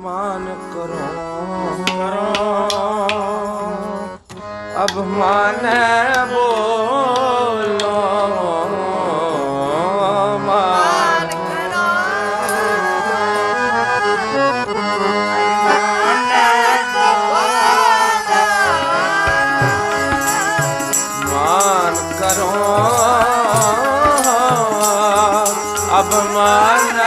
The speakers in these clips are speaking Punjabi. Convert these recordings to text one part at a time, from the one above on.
ਮਾਨ ਕਰੋ। ਕਰੋ ਅਭਮਾਨ ਬੋਲੋ। ਮਾਨ ਕਰੋ। ਮਾਨ ਕਰੋ। ਅਭਮਾਨ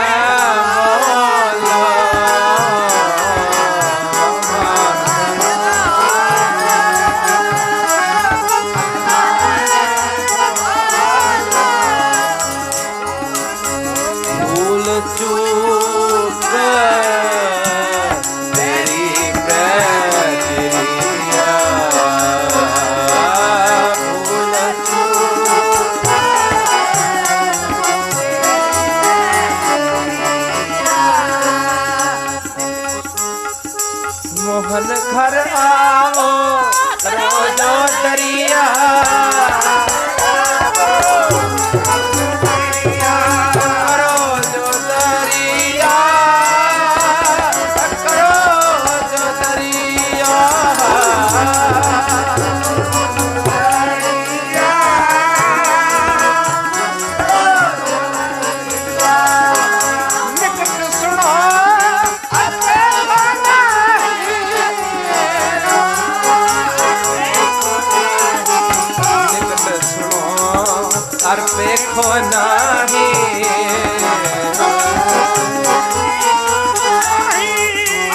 ಮಾದರಿ দেখো না হে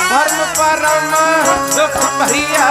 ধর্ম পরম দুঃখ ভরিয়া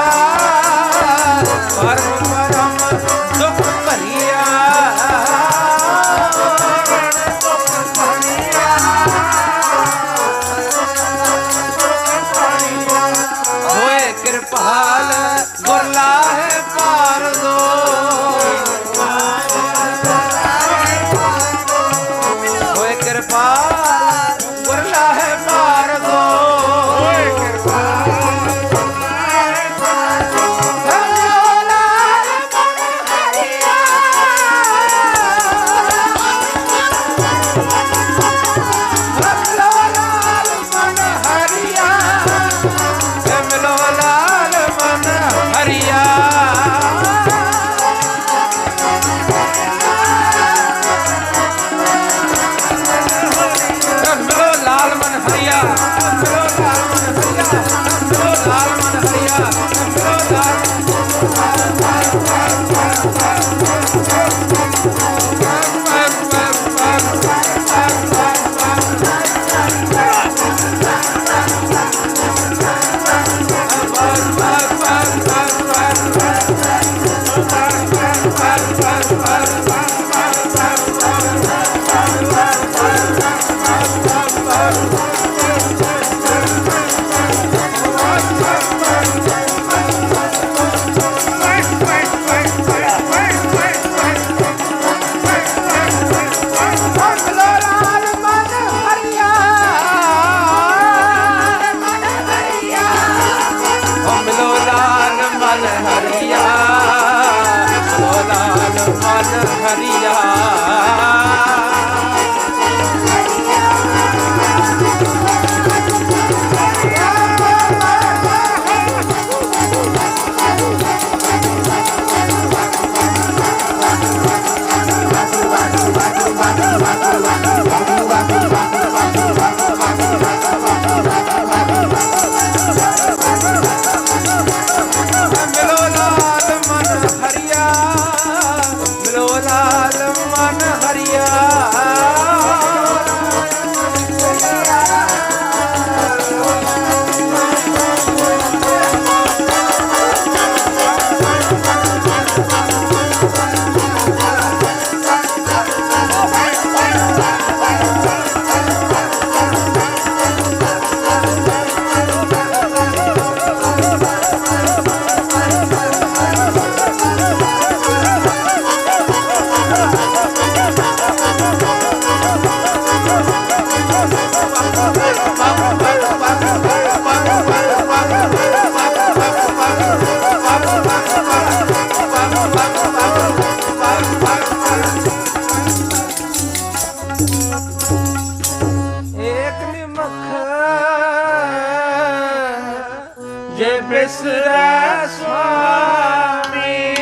ਜੇ ਬਿਸਰੈ ਸੁਆਮੀ।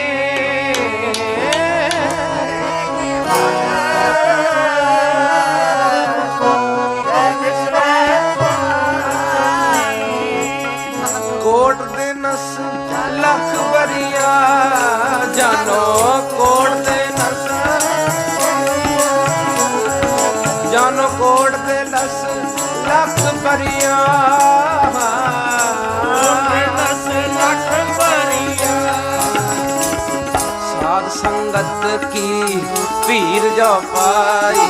ਕੋਟ ਦੇ ਨਸ ਲੱਖ ਬਰੀਆ ਜਾਨੋ, ਕੋਟ ਦੇ ਨਸ। ਜਾਨੋ, ਕੋਟ ਦੇ ਨਸ ਲੱਖ ਬਰੀਆ ਸਾਧ ਸੰਗਤ ਕੀ ਭੀਰ ਜੋ ਪਾਈ।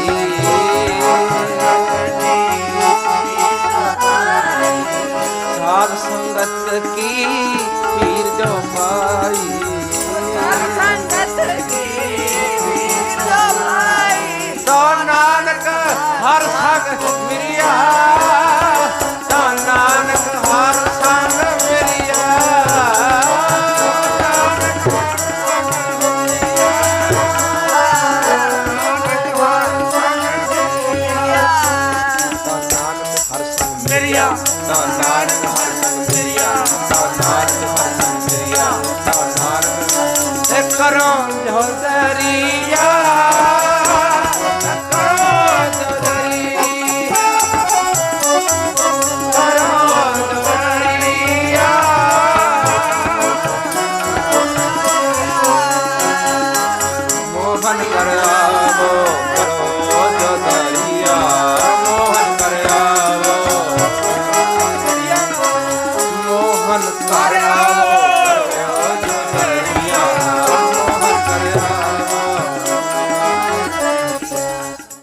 ਸਾਧ ਸੰਗਤ ਕੀ ਭੀਰ ਜੋ ਪਾਈ। ਸੰਗਤ ਕੀ ਵੀਰ ਭਾਈ ਤੋ ਨਾਨਕ ਹਰ ਸੰਗ ਮਿਰਿਆ।